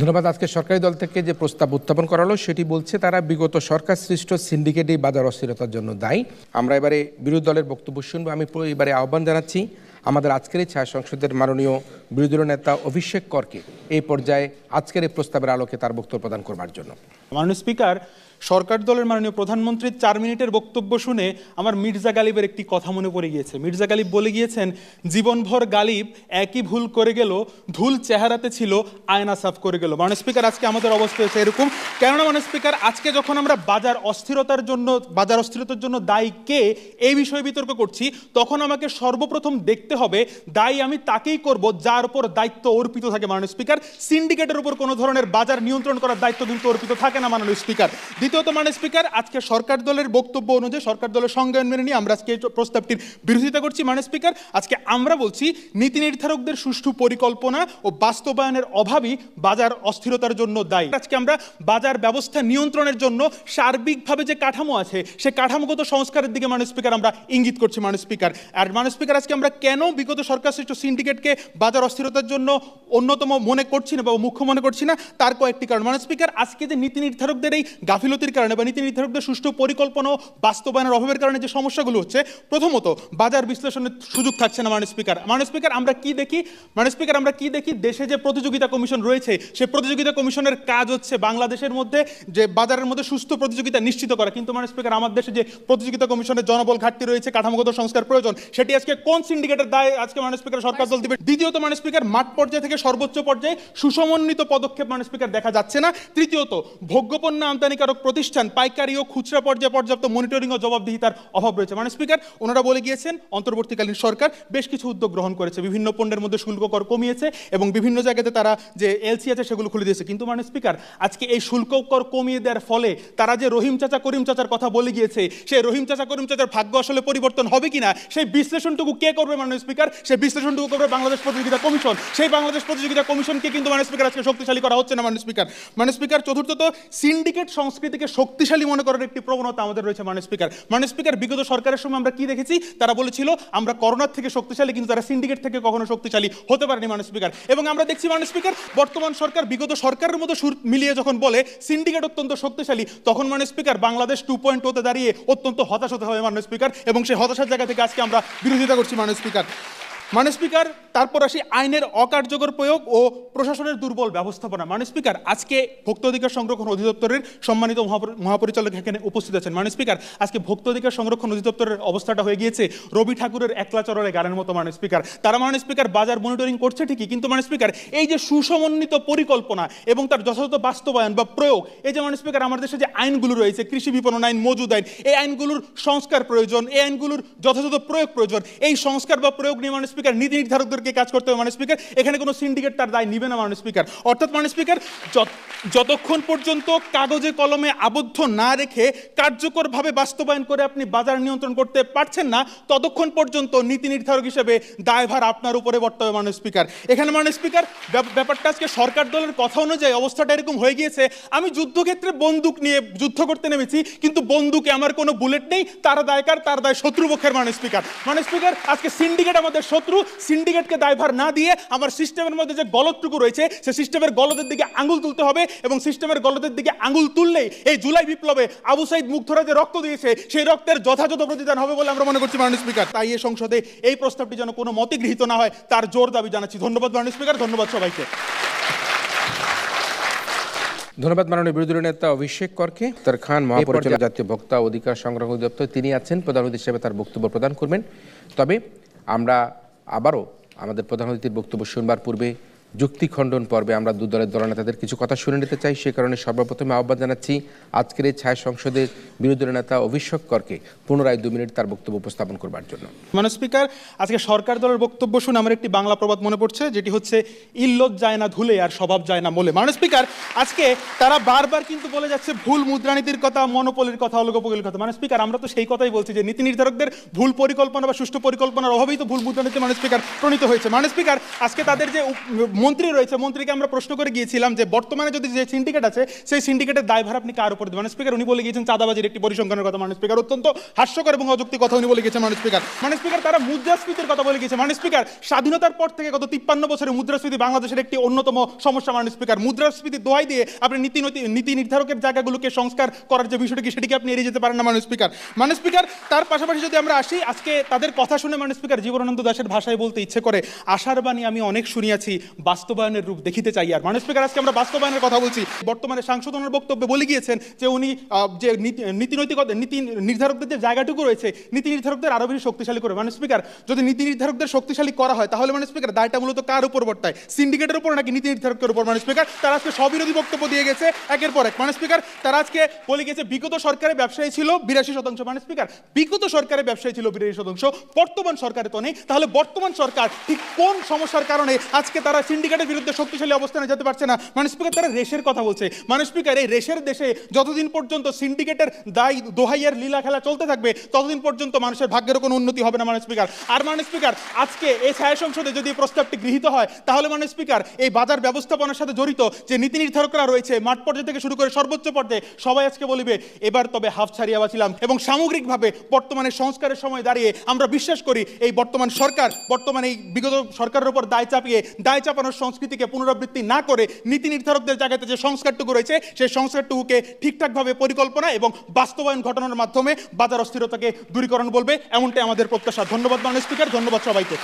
ধন্যবাদ। আজকে সরকারি দল থেকে যে প্রস্তাব উত্থাপন করা হলো, সেটি বলছে তারা বিগত সরকার সৃষ্ট সিন্ডিকেটই বাজার অস্থিরতার জন্য দায়ী। আমরা এবারে বিরোধী দলের বক্তব্য শুনব। আমি এবারে আহ্বান জানাচ্ছি আমাদের আজকের এই ছায়া সংসদের মাননীয় বিরোধী দল নেতা অভিষেক করকে। এই পর্যায়ে আজকের এই প্রস্তাবের আলোকে তার বক্তব্য প্রদান করবার জন্য। মাননীয় স্পিকার সরকার দলের মাননীয় প্রধানমন্ত্রীর চার মিনিটের বক্তব্য শুনে আমার মির্জা গালিবের একটি কথা মনে পড়ে গিয়েছে। মির্জা গালিব বলে গিয়েছেন, জীবনভর গালিব একই ভুল করে গেল, ধুল চেহারাতে ছিল, আয়না সাফ করে গেল। মাননীয় স্পিকার, আজকে আমাদের অবস্থা হয়েছে এরকম। কেননা মাননীয় স্পিকার, আজকে যখন আমরা বাজার অস্থিরতার জন্য, বাজার অস্থিরতার জন্য দায়ী কে, এই বিষয়ে বিতর্ক করছি, তখন আমাকে সর্বপ্রথম দেখতে হবে, দায়ী আমি তাকেই করব যার উপর দায়িত্ব অর্পিত থাকে মাননীয় স্পিকার। সিন্ডিকেটের উপর কোনো ধরনের বাজার নিয়ন্ত্রণ করার দায়িত্ব কিন্তু অর্পিত থাকে না মাননীয় স্পিকার। দ্বিতীয়ত মাননীয় স্পিকার, আজকে সরকার দলের বক্তব্য অনুযায়ী সরকার দলের সংজ্ঞান মেনে নিয়ে আমরা আজকে প্রস্তাবটির বিরোধিতা করছি। মাননীয় স্পিকার, আজকে আমরা বলছি, নীতি নির্ধারকদের সুষ্ঠু পরিকল্পনা ও বাস্তবায়নের অভাবই বাজার অস্থিরতার জন্য দায়ী। আজকে আমরা বাজার ব্যবস্থা নিয়ন্ত্রণের জন্য সার্বিকভাবে যে কাঠামো আছে, সে কাঠামোগত সংস্কারের দিকে মাননীয় স্পিকার, আমরা ইঙ্গিত করছি মাননীয় স্পিকার। আর মাননীয় স্পিকার, আজকে আমরা কেন বিগত সরকার সৃষ্ট সিন্ডিকেটকে বাজার অস্থিরতার জন্য অন্যতম মনে করছি না বা মুখ্য মনে করছি না, তার কয়েকটি কারণ। মাননীয় স্পিকার, আজকে যে নীতি নির্ধারকদের এই গাফিলতির কারণে বা নীতি নির্ধারকদের সুষ্ঠু পরিকল্পনা বাস্তবায়নের অভাবের কারণে যে সমস্যাগুলো হচ্ছে, প্রথমত বাজার বিশ্লেষণের সুযোগ থাকছে না মাননীয় স্পিকার। মাননীয় স্পিকার, আমরা কি দেখি? মাননীয় স্পিকার, আমরা কি দেখি? দেশে যে প্রতিযোগিতা কমিশন রয়েছে সে প্রতিযোগিতা কমিশনের কাজ হচ্ছে বাংলাদেশের মধ্যে যে বাজারের মধ্যে সুস্থ প্রতিযোগিতা নিশ্চিত করা। কিন্তু মাননীয় স্পিকার, আমার দেশে যে প্রতিযোগিতা কমিশনের জনবল ঘাটতি রয়েছে, কাঠামোগত সংস্কার প্রয়োজন, সেটি আজকে কোন সিন্ডিকেটের দায় আজকে মাননীয় স্পিকার সরকার দল দিবে? দ্বিতীয়ত মাননীয় স্পিকার, মাঠ পর্যায়ে থেকে সর্বোচ্চ পর্যায়ে সুসমন্বিত পদক্ষেপ মাননীয় স্পিকার দেখা যাচ্ছে না। তৃতীয়ত, ভোগ্যপণ্য আমদানিকারক প্রতিষ্ঠান, পাইকারি ও খুচরা পর্যায়ে পর্যাপ্ত মনিটরিং ও জবাবদিহিতার অভাব রয়েছে। মাননীয় স্পিকার ওনারা বলে গিয়েছেন, অন্তর্বর্তীকালীন সরকার বেশ কিছু উদ্যোগ গ্রহণ করেছে। বিভিন্ন পণ্যের মধ্যে শুল্ক কর কমিয়েছে এবং বিভিন্ন জায়গাতে তারা যে এলসি আছে সেগুলো খুলে দিয়েছে। কিন্তু মাননীয় স্পিকার আজকে এই শুল্ক কর কমিয়ে দেওয়ার ফলে তারা যে রহিম চাচা, করিম চাচার কথা বলে গিয়েছে, সেই রহিম চাচা, করিম চাচার ভাগ্য আসলে পরিবর্তন হবে কিনা, সেই বিশ্লেষণটুকু কে করবে মাননীয় স্পিকার সেই বিশ্লেষণটুকু করবে বাংলাদেশ প্রতিযোগিতা কমিশন। সেই বাংলাদেশ প্রতিযোগিতা কমিশনকে কিন্তু মাননীয় স্পিকার আজকে শক্তিশালী করা হচ্ছে না মাননীয় স্পিকার মাননীয় স্পিকার চতুর্থত সিন্ডিকেট সংস্কৃতিকে শক্তিশালী মনে করার একটি প্রবণতা আমাদের রয়েছে মাননীয় স্পিকার। মাননীয় স্পিকার, বিগত সরকারের সময় আমরা কি দেখেছি? তারা বলেছিল, আমরা করোনার থেকে শক্তিশালী, কিন্তু তারা সিন্ডিকেট থেকে কখনো শক্তিশালী হতে পারেনি মাননীয় স্পিকার। এবং আমরা দেখছি, মাননীয় স্পিকার, বর্তমান সরকার, বিগত সরকারের মতো সুর মিলিয়ে যখন বলে সিন্ডিকেট অত্যন্ত শক্তিশালী, তখন মাননীয় স্পিকার বাংলাদেশ টু পয়েন্ট ওতে দাঁড়িয়ে অত্যন্ত হতাশ হতে হবে মাননীয় স্পিকার। এবং সেই হতাশার জায়গা থেকে আজকে আমরা বিরোধিতা করছি মাননীয় স্পিকার। মাননীয় স্পিকার তারপর আসি আইনের অকার্যকর প্রয়োগ ও প্রশাসনের দুর্বল ব্যবস্থাপনা। মাননীয় স্পিকার, আজকে ভোক্তা অধিকার সংরক্ষণ অধিদপ্তরের সম্মানিত মহাপরি- মহাপরিচালক এখানে উপস্থিত আছেন। মাননীয় স্পিকার, আজকে ভোক্তা অধিকার সংরক্ষণ অধিদপ্তরের অবস্থাটা হয়ে গিয়েছে রবি ঠাকুরের একলা চররে গানের মতো, মাননীয় স্পিকার। তারা, মাননীয় স্পিকার, বাজার মনিটরিং করছে ঠিকই, কিন্তু মাননীয় স্পিকার, এই যে সুসমন্বিত পরিকল্পনা এবং তার যথাযথ বাস্তবায়ন বা প্রয়োগ, এই যে মাননীয় স্পিকার, আমাদের দেশে যে আইনগুলো রয়েছে, কৃষি বিপণন আইন, মজুদ আইন, এই আইনগুলোর সংস্কার প্রয়োজন, এই আইনগুলোর যথাযথ প্রয়োগ প্রয়োজন, এই সংস্কার বা প্রয়োগ নিয়ে মাননীয় স্পিকার, নীতি নির্ধারকদেরকে কাজ করতে হবে? মাননীয় স্পিকার, এখানে কোনো সিন্ডিকেট তার দায় নিবে না, মাননীয় স্পিকার। অর্থাৎ, মাননীয় স্পিকার যতক্ষণ পর্যন্ত কাগজে কলমে আবদ্ধ না রেখে কার্যকরভাবে বাস্তবায়ন করে আপনি বাজার নিয়ন্ত্রণ করতে পারছেন না, ততক্ষণ পর্যন্ত নীতি নির্ধারক হিসেবে দায়ভার আপনার উপরে বর্তবে মাননীয় স্পিকার। এখানে, মাননীয় স্পিকার ব্যাপারটা আজকে সরকার দলের কথা অনুযায়ী অবস্থাটা এরকম হয়ে গিয়েছে, আমি যুদ্ধক্ষেত্রে বন্দুক নিয়ে যুদ্ধ করতে নেমেছি, কিন্তু বন্দুকে আমার কোনো বুলেট নেই, তার দায়কার, তার দায় শত্রুপক্ষের, মাননীয় স্পিকার। মাননীয় স্পিকার, আজকে সিন্ডিকেট আমাদের শত্রু সিন্ডিকেটকে দায়ভার না দিয়ে আমার সিস্টেমের মধ্যে যে গলতটুকু রয়েছে সে সিস্টেমের গলদের দিকে আঙুল তুলতে হবে এবং সিস্টেমের গলদের দিকে আঙুল তুললেই এই জুলাই বিপ্লবে আবু সাইদ মুগ্ধরা যে রক্ত দিয়েছে সেই রক্তের যথাযথ প্রতিদান হবে বলে আমরা মনে করছি মাননীয় স্পিকার তাই এই সংসদে এই প্রস্তাবটি যেন কোনো মতে গৃহীত না হয় তার জোর দাবি জানাচ্ছি। ধন্যবাদ মাননীয় স্পিকার ধন্যবাদ সবাইকে। ধন্যবাদ মাননীয় বিরোধী দলীয় নেতা অভিষেক করকে। তার খান মহাপরিচালক জাতীয় ভোক্তা অধিকার সংগ্রহ অধিদপ্তর তিনি আছেন। প্রধান অতিথি হিসেবে তার বক্তব্য প্রদান করবেন। তবে আমরা আবারও আমাদের প্রধান অতিথির বক্তব্য শুনবার পূর্বে যুক্তি খণ্ডন পর্বে আমরা দু দলের দলনেতাদের কিছু কথা শুনে নিতে চাই। সে কারণে সর্বপ্রথমে আহ্বান জানাচ্ছি, আজকের এই ছায়া সংসদের বিরোধী নেতা অভিষেক করকে পুনরায় দু মিনিট তার বক্তব্য উপস্থাপন করবার জন্য। মাননীয় স্পিকার, আজকে সরকার দলের বক্তব্য শুনে আমার একটি বাংলা প্রবাদ মনে পড়ছে, যেটি হচ্ছে ইল্লত যায় না ধুলে আর স্বভাব যায় না মোলে। মাননীয় স্পিকার, আজকে তারা বারবার কিন্তু বলে যাচ্ছে, ভুল মুদ্রানীতির কথা, মনোপলির কথা অলোকোপলির কথা। মানে স্পিকার, আমরা তো সেই কথাই বলছি যে নীতি নির্ধারকদের ভুল পরিকল্পনা বা সুষ্ঠু পরিকল্পনার অভাবেই তো ভুল মুদ্রানীতি মানে স্পিকার, প্রণীত হয়েছে। মানে স্পিকার, আজকে তাদের যে মন্ত্রী রয়েছে, মন্ত্রীকে আমরা প্রশ্ন করে গিয়েছিলাম যে বর্তমানে যদি যে সিন্ডিকেট আছে, সেই সিন্ডিকেটের দায়ভার আপনি কার উপর দেবেন? স্পিকার উনি বলে গিয়েছেন চাঁদাবাজির একটি পরিসংখ্যানের কথা মানে স্পিকার অত্যন্ত হাস্যকর এবং অযৌক্তিক কথা উনি বলে গিয়েছেন মানে স্পিকার মানে স্পিকার তারা মুদ্রাস্ফীতির কথা বলে গিয়েছে। মানে স্পিকার স্বাধীনতার পর থেকে গত তিপ্পান্ন বছরে মুদ্রাস্ফীতি বাংলাদেশের একটি অন্যতম সমস্যা মানে স্পিকার মুদ্রাস্ফীতি দোহাই দিয়ে আপনি নীতি নৈতি- নির্ধারকের জায়গাগুলোকে সংস্কার করার যে বিষয়টি সেটিকে আপনি এড়িয়ে যেতে পারেন না মানে স্পিকার মানে স্পিকার তার পাশাপাশি যদি আমরা আসি, আজকে তাদের কথা শুনে মানে স্পিকার জীবনানন্দ দাসের ভাষায় বলতে ইচ্ছে করে, আশার বাণী আমি অনেক শুনিয়াছি বাস্তবায়নের রূপ দেখিতে চাই। আর মানে স্পিকার আজকে আমরা বাস্তবায়নের কথা বলছি। বর্তমানে সাংসদনের বক্তব্যে বলে গিয়েছেন যে উনি যে নীতি- নীতি নৈতিকতা, নীতি নির্ধারকদের যে জায়গাটুকু রয়েছে, নীতি নির্ধারকদের আরও বেশি শক্তিশালী করে। মানে স্পিকার যদি নীতি নির্ধারকদের শক্তিশালী করা হয়, তাহলে মানে স্পিকার দায়টা মূলত কার উপর বর্তায়? সিন্ডিকেটের উপর নাকি নীতি নির্ধারকের উপর? মানে স্পিকার তারা আজকে স্ববিরোধী বক্তব্য দিয়ে গেছে একের পর এক। মানে স্পিকার তারা আজকে বলে গেছে বিগত সরকারের ব্যবসায়ী ছিল বিরাশি শতাংশ। মানে স্পিকার বিগত সরকারের ব্যবসায়ী ছিল বিরাশি শতাংশ। বর্তমান সরকারে তো নেই। তাহলে বর্তমান সরকার ঠিক কোন সমস্যার কারণে আজকে তারা সিন্ডিকেটের বিরুদ্ধে শক্তিশালী অবস্থানে যেতে পারছে না। মানে স্পিকার তারা রেশের কথা বলছে। মানে স্পিকার এই রেশের দেশে যতদিন পর্যন্ত সিন্ডিকেটের দায় দোহাইয়ের লীলা খেলা চলতে থাকবে, ততদিন পর্যন্ত মানুষের ভাগ্যের কোনো উন্নতি হবে না মানে স্পিকার আর মানে স্পিকার আজকে এই ছায়া সংসদে যদি প্রস্তাবটি গৃহীত হয়, তাহলে মানে স্পিকার এই বাজার ব্যবস্থাপনার সাথে জড়িত যে নীতি নির্ধারকরা রয়েছে, মাঠ পর্যায়ে থেকে শুরু করে সর্বোচ্চ পর্যায়ে সবাই আজকে বলিবে, এবার তবে হাফ ছাড়িয়া বাঁচিলাম। এবং সামগ্রিকভাবে বর্তমানে সংস্কারের সময় দাঁড়িয়ে আমরা বিশ্বাস করি, এই বর্তমান সরকার, বর্তমানে এই বিগত সরকারের উপর দায় চাপিয়ে, দায় চাপানোর সংস্কৃতিকে পুনরাবৃত্তি না করে নীতি নির্ধারকদের জায়গাতে যে সংস্কারটুকু রয়েছে, সেই সংস্কারটুকুকে ঠিকঠাকভাবে পরিকল্পনা এবং বাস্তবায়ন ঘটানোর মাধ্যমে বাজার অস্থিরতাকে দূরীকরণ বলবে। এমনটাই আমাদের প্রত্যাশা। ধন্যবাদ মাননীয় স্পিকার, ধন্যবাদ সবাইকে।